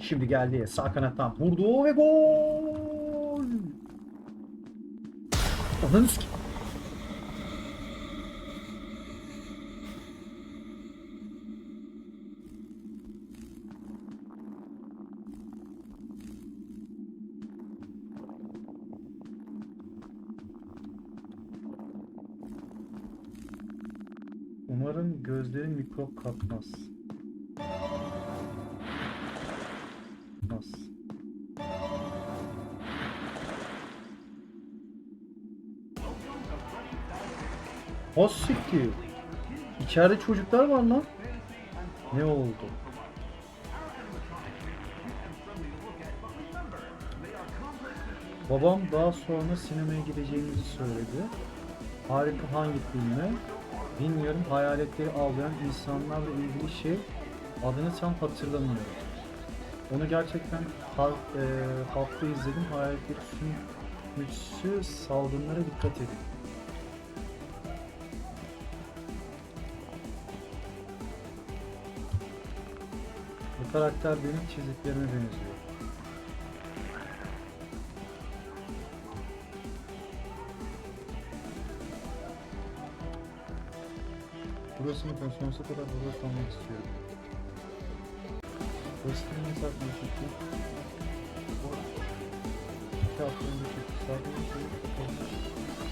Şimdi geldi sağ kanattan vurdu ve gol. Sikeyim. Umarım gözleri mikrop kapmaz. Kapmaz. O siktir. İçeride çocuklar var lan. Ne oldu? Babam daha sonra sinemaya gideceğimizi söyledi. Harika hangi filme? Bilmiyorum hayaletleri avlayan insanlarla ilgili şey adını tam hatırlamıyorum. Onu gerçekten ha, e, hafta izledim. Hayaletleri sürmüşsü salgınlara dikkat edin. Bu karakter benim çiziklerime benziyor. Burası mı sonsuza kadar burada kalmak istiyorum. Burası ne satmaya çıktı? İki hafta önce çıktı. Sadece.